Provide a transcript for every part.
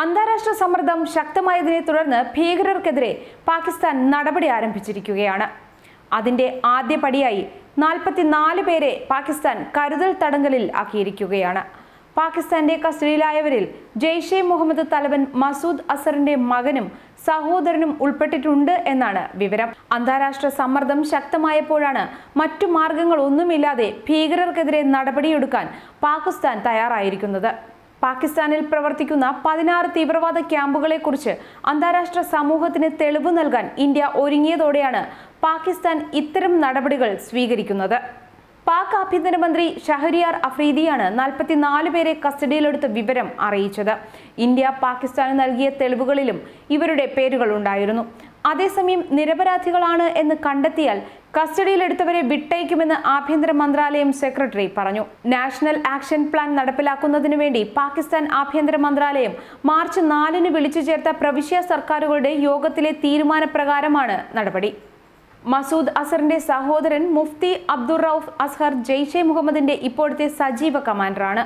അന്താരാഷ്ട്ര സമ്മർദ്ദം ശക്തമായതിനെ തുടർന്ന് ഭീകരർക്കെതിരെ പാകിസ്ഥാൻ നടപടി ആരംഭിച്ചിരിക്കുകയാണ്. അതിന്റെ ആദ്യ പടിയായി നാൽപ്പത്തിനാല് പേരെ പാകിസ്ഥാൻ കരുതൽ തടങ്കലിൽ ആക്കിയിരിക്കുകയാണ്. പാകിസ്ഥാന്റെ കസ്റ്റഡിയിലായവരിൽ ജെയ്ഷെ മുഹമ്മദ് തലവൻ മസൂദ് അസറിന്റെ മകനും സഹോദരനും ഉൾപ്പെട്ടിട്ടുണ്ട് എന്നാണ് വിവരം. അന്താരാഷ്ട്ര സമ്മർദ്ദം ശക്തമായപ്പോഴാണ് മറ്റു മാർഗങ്ങളൊന്നുമില്ലാതെ ഭീകരർക്കെതിരെ നടപടിയെടുക്കാൻ പാകിസ്ഥാൻ തയ്യാറായിരിക്കുന്നത്. പാകിസ്ഥാനിൽ പ്രവർത്തിക്കുന്ന പതിനാറ് തീവ്രവാദ ക്യാമ്പുകളെക്കുറിച്ച് അന്താരാഷ്ട്ര സമൂഹത്തിന് തെളിവ് നൽകാൻ ഇന്ത്യ ഒരുങ്ങിയതോടെയാണ് പാകിസ്ഥാൻ ഇത്തരം നടപടികൾ സ്വീകരിക്കുന്നത്. പാക് ആഭ്യന്തരമന്ത്രി ഷഹരിയാർ അഫ്രീദിയാണ് നാൽപ്പത്തിനാല് പേരെ കസ്റ്റഡിയിലെടുത്ത വിവരം അറിയിച്ചത്. ഇന്ത്യ പാകിസ്ഥാന് നൽകിയ തെളിവുകളിലും ഇവരുടെ പേരുകൾ ഉണ്ടായിരുന്നു. അതേസമയം നിരപരാധികളാണ് എന്ന് കണ്ടെത്തിയാൽ കസ്റ്റഡിയിലെടുത്തവരെ വിട്ടയക്കുമെന്ന് ആഭ്യന്തര മന്ത്രാലയം സെക്രട്ടറി പറഞ്ഞു. നാഷണൽ ആക്ഷൻ പ്ലാൻ നടപ്പിലാക്കുന്നതിനു വേണ്ടി പാകിസ്ഥാൻ ആഭ്യന്തര മന്ത്രാലയം മാർച്ച് നാലിന് വിളിച്ചു ചേർത്ത പ്രവിശ്യ സർക്കാരുകളുടെ യോഗത്തിലെ തീരുമാനപ്രകാരമാണ് നടപടി. മസൂദ് അസറിന്റെ സഹോദരൻ മുഫ്തി അബ്ദുർ റൌഫ് അസ്ഹർ ജെയ്ഷെ മുഹമ്മദിന്റെ ഇപ്പോഴത്തെ സജീവ കമാൻഡറാണ്.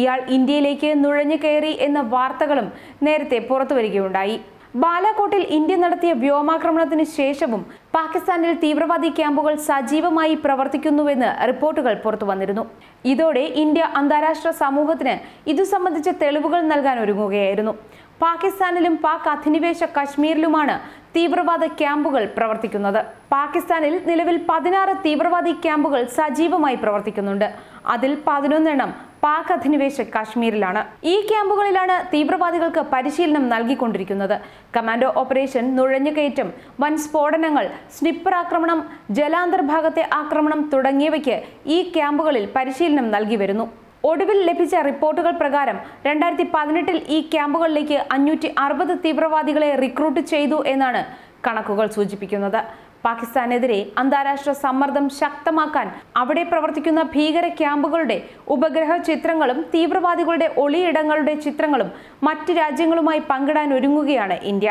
ഇയാൾ ഇന്ത്യയിലേക്ക് നുഴഞ്ഞു കയറി എന്ന വാർത്തകളും നേരത്തെ പുറത്തുവരികയുണ്ടായി. ബാലാകോട്ടിൽ ഇന്ത്യ നടത്തിയ വ്യോമാക്രമണത്തിന് ശേഷവും പാകിസ്ഥാനിൽ തീവ്രവാദി ക്യാമ്പുകൾ സജീവമായി പ്രവർത്തിക്കുന്നുവെന്ന് റിപ്പോർട്ടുകൾ പുറത്തു വന്നിരുന്നു. ഇതോടെ ഇന്ത്യ അന്താരാഷ്ട്ര സമൂഹത്തിന് ഇതു സംബന്ധിച്ച തെളിവുകൾ നൽകാൻ ഒരുങ്ങുകയായിരുന്നു. പാകിസ്ഥാനിലും പാക് അധിനിവേശ കശ്മീരിലുമാണ് തീവ്രവാദ ക്യാമ്പുകൾ പ്രവർത്തിക്കുന്നത്. പാകിസ്ഥാനിൽ നിലവിൽ പതിനാറ് തീവ്രവാദി ക്യാമ്പുകൾ സജീവമായി പ്രവർത്തിക്കുന്നുണ്ട്. അതിൽ പതിനൊന്നെണ്ണം പാക് അധിനിവേശ കാശ്മീരിലാണ്. ഈ ക്യാമ്പുകളിലാണ് തീവ്രവാദികൾക്ക് പരിശീലനം നൽകിക്കൊണ്ടിരിക്കുന്നത്. കമാൻഡോ ഓപ്പറേഷൻ നുഴഞ്ഞുകയറ്റം വൻ സ്ഫോടനങ്ങൾ സ്നിപ്പർ ആക്രമണം ജലാന്തർഭാഗത്തെ ആക്രമണം തുടങ്ങിയവയ്ക്ക് ഈ ക്യാമ്പുകളിൽ പരിശീലനം നൽകി വരുന്നു. ഒടുവിൽ ലഭിച്ച റിപ്പോർട്ടുകൾ പ്രകാരം രണ്ടായിരത്തി പതിനെട്ടിൽ ഈ ക്യാമ്പുകളിലേക്ക് അഞ്ഞൂറ്റി അറുപത് തീവ്രവാദികളെ റിക്രൂട്ട് ചെയ്തു എന്നാണ് കണക്കുകൾ സൂചിപ്പിക്കുന്നത്. പാകിസ്ഥാനെതിരെ അന്താരാഷ്ട്ര സമ്മർദ്ദം ശക്തമാക്കാൻ അവിടെ പ്രവർത്തിക്കുന്ന ഭീകര ക്യാമ്പുകളുടെ ഉപഗ്രഹ ചിത്രങ്ങളും തീവ്രവാദികളുടെ ഒളിയിടങ്ങളുടെ ചിത്രങ്ങളും മറ്റ് രാജ്യങ്ങളുമായി പങ്കിടാൻ ഒരുങ്ങുകയാണ് ഇന്ത്യ.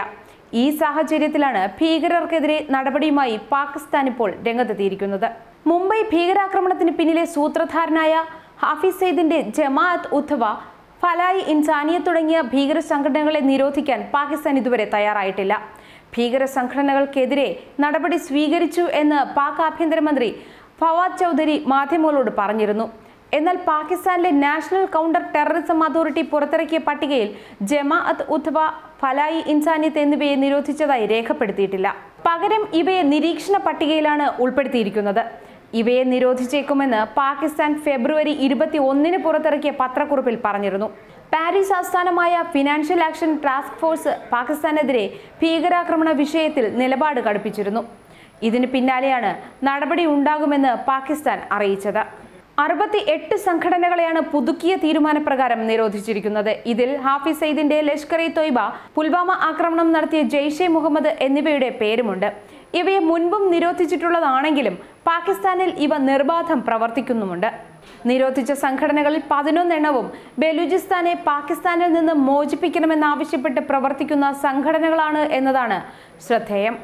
ഈ സാഹചര്യത്തിലാണ് ഭീകരർക്കെതിരെ നടപടിയുമായി പാകിസ്ഥാൻ ഇപ്പോൾ രംഗത്തെത്തിയിരിക്കുന്നത്. മുംബൈ ഭീകരാക്രമണത്തിന് പിന്നിലെ സൂത്രധാരനായ ഹാഫിസ് സെയ്ദിന്റെ ജമാഅത്ത് ഉദ്ധവ ഫലായി ഇൻസാനിയ തുടങ്ങിയ ഭീകര സംഘടനകളെ നിരോധിക്കാൻ പാകിസ്ഥാൻ ഇതുവരെ തയ്യാറായിട്ടില്ല. ഭീകര സംഘടനകൾക്കെതിരെ നടപടി സ്വീകരിച്ചു എന്ന് പാക് ആഭ്യന്തരമന്ത്രി ഫവാദ് ചൗധരി മാധ്യമങ്ങളോട് പറഞ്ഞിരുന്നു. എന്നാൽ പാകിസ്ഥാനിലെ നാഷണൽ കൗണ്ടർ ടെററിസം അതോറിറ്റി പുറത്തിറക്കിയ പട്ടികയിൽ ജമാഅത്ത് ഉദ്ധവ ഫലായി ഇൻസാനിയത്ത് എന്നിവയെ നിരോധിച്ചതായി രേഖപ്പെടുത്തിയിട്ടില്ല. പകരം ഇവയെ നിരീക്ഷണ പട്ടികയിലാണ് ഉൾപ്പെടുത്തിയിരിക്കുന്നത്. ഇവയെ നിരോധിച്ചേക്കുമെന്ന് പാകിസ്ഥാൻ ഫെബ്രുവരി ഇരുപത്തി ഒന്നിന് പുറത്തിറക്കിയ പത്രക്കുറിപ്പിൽ പറഞ്ഞിരുന്നു. പാരീസ് ആസ്ഥാനമായ ഫിനാൻഷ്യൽ ആക്ഷൻ ടാസ്ക് ഫോഴ്സ് പാകിസ്ഥാനെതിരെ ഭീകരാക്രമണ വിഷയത്തിൽ നിലപാട് കടുപ്പിച്ചിരുന്നു. ഇതിന് പിന്നാലെയാണ് നടപടി ഉണ്ടാകുമെന്ന് പാകിസ്ഥാൻ അറിയിച്ചത്. അറുപത്തി എട്ട് സംഘടനകളെയാണ് പുതുക്കിയ തീരുമാനപ്രകാരം നിരോധിച്ചിരിക്കുന്നത്. ഇതിൽ ഹാഫിസ് സയ്യിദിന്റെ ലഷ്കർ ഇ തൊയ്ബ പുൽവാമ ആക്രമണം നടത്തിയ ജെയ്ഷെ മുഹമ്മദ് എന്നിവയുടെ പേരുമുണ്ട്. ഇവയെ മുൻപും നിരോധിച്ചിട്ടുള്ളതാണെങ്കിലും പാകിസ്ഥാനിൽ ഇവ നിർബാധം പ്രവർത്തിക്കുന്നുമുണ്ട്. നിരോധിച്ച സംഘടനകളിൽ പതിനൊന്നെണ്ണവും ബലൂചിസ്ഥാനെ പാകിസ്ഥാനിൽ നിന്ന് മോചിപ്പിക്കണമെന്നാവശ്യപ്പെട്ട് പ്രവർത്തിക്കുന്ന സംഘടനകളാണ് എന്നതാണ് ശ്രദ്ധേയം.